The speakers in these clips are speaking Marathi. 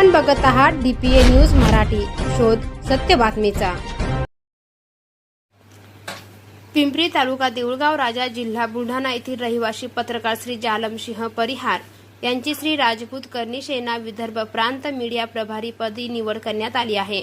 आपण बघत आहात डीपीए न्यूज मराठी. शोध सत्य बातमीचा. पिंपरी तालुका देऊळगाव राजा जिल्हा बुलढाणा येथील रहिवासी पत्रकार श्री जालमसिंह परिहार यांची श्री राजपूत करणी सेना विदर्भ प्रांत मीडिया प्रभारी पदी निवड करण्यात आली आहे.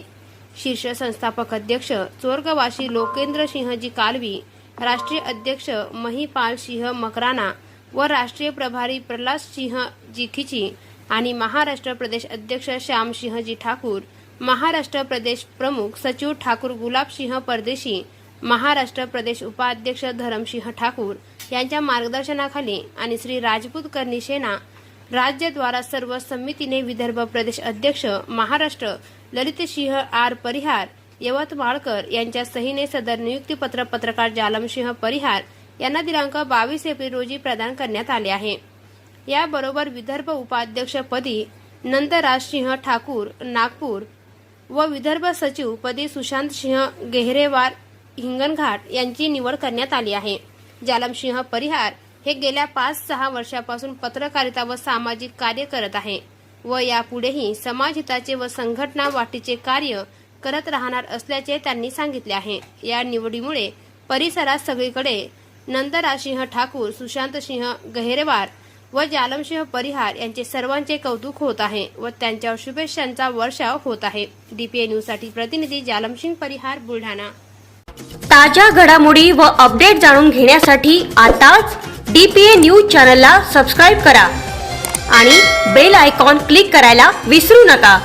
शीर्ष संस्थापक अध्यक्ष चोरगवासी लोकेंद्र सिंहजी कालवी राष्ट्रीय अध्यक्ष महिपाल सिंह मकराना व राष्ट्रीय प्रभारी प्रल्हाद सिंह जिखीची आणि महाराष्ट्र प्रदेश अध्यक्ष श्यामसिंहजी ठाकूर महाराष्ट्र प्रदेश प्रमुख सचिव ठाकूर गुलाबसिंह परदेशी महाराष्ट्र प्रदेश उपाध्यक्ष धरमसिंह ठाकूर यांच्या मार्गदर्शनाखाली आणि श्री राजपूत करणी सेना राज्यद्वारा सर्व समितीने विदर्भ प्रदेश अध्यक्ष महाराष्ट्र ललितसिंह आर परिहार यवतमाळकर यांच्या सहीने सदर नियुक्तीपत्र पत्रकार जालमसिंह परिहार यांना दिनांक बावीस एप्रिल रोजी प्रदान करण्यात आले आहे. याबरोबर विदर्भ उपाध्यक्षपदी नंदराजसिंह ठाकूर नागपूर व विदर्भ सचिव पदी सुशांत सिंह गेहरेवार हिंगणघाट यांची निवड करण्यात आली आहे. जालमसिंह परिहार हे गेल्या पाच सहा वर्षापासून पत्रकारिता व सामाजिक कार्य करत आहे व यापुढेही समाजहिताचे व संघटना वाटीचे कार्य करत राहणार असल्याचे त्यांनी सांगितले आहे. या निवडीमुळे परिसरात सगळीकडे नंदराजसिंह ठाकूर सुशांतसिंह गहेरेवार व जालमसिंह परिहार यांचे सर्वांचे कौतुक होत आहे व त्यांच्यावर शुभेच्छांचा वर्षाव होत आहे. डीपीए न्यूजसाठी प्रतिनिधी जालमसिंह परिहार बुलढाणा. ताज्या घडामोडी व अपडेट जाणून घेण्यासाठी आताच डीपीए न्यूज चॅनलला सबस्क्राईब करा आणि बेल आयकॉन क्लिक करायला विसरू नका.